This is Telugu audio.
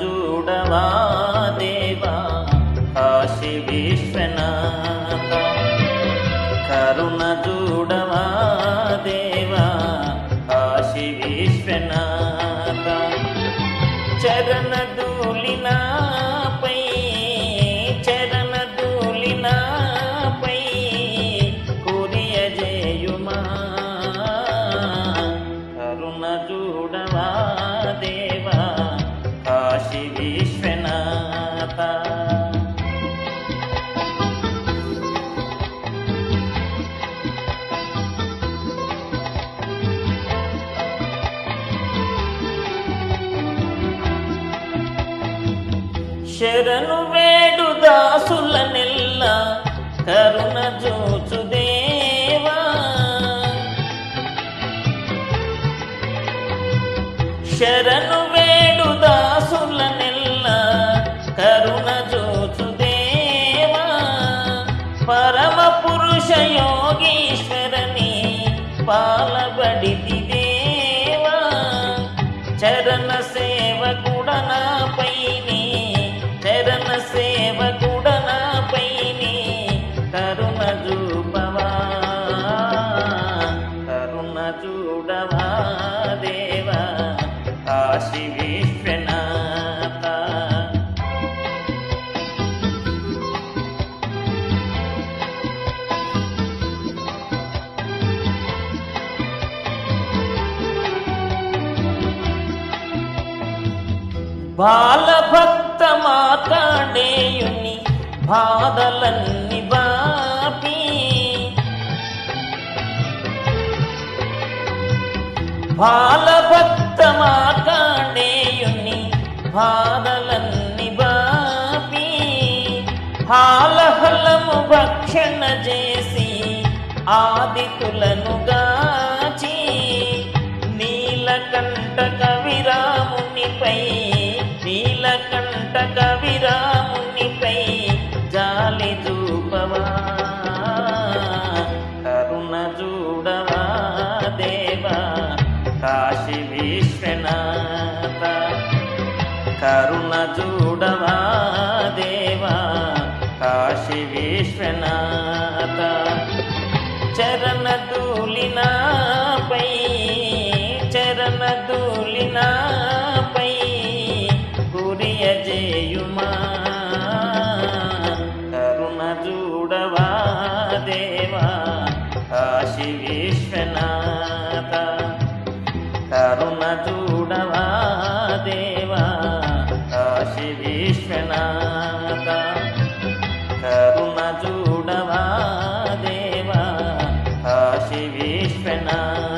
చూడవా దేవా కాశీ విశ్వనాథ కరుణ చూడవా దేవా కాశీ విశ్వనాథ చరణ విశ్వనాథ. శరణు వేడు దాసుల నెల్ల కరుణ జోచు దేవా. శరణు వే పరమ పురుష యోగీశ్వరని పాలబడిది దేవా చరణ సేవ గుడనాపైని బాలభక్త మాతాడేయుని బాధలన్ని బాపి. బాలభక్త మాతాడేయుని బాధలన్ని బాపి. హాలహలము భక్షణ చేసి ఆదితులను దేవా కాశీ విశ్వనాథ. కరుణ చూడవా దేవా కాశీ విశ్వనాథ. చరణ దూలినాపై చరణ దూలినాపై కురియజేయుమా. విశ్వనాథ. కరుణ చూడవా దేవా? కాశీ విశ్వనాథ. కరుణ చూడవా దేవా? కాశీ విశ్వనాథ.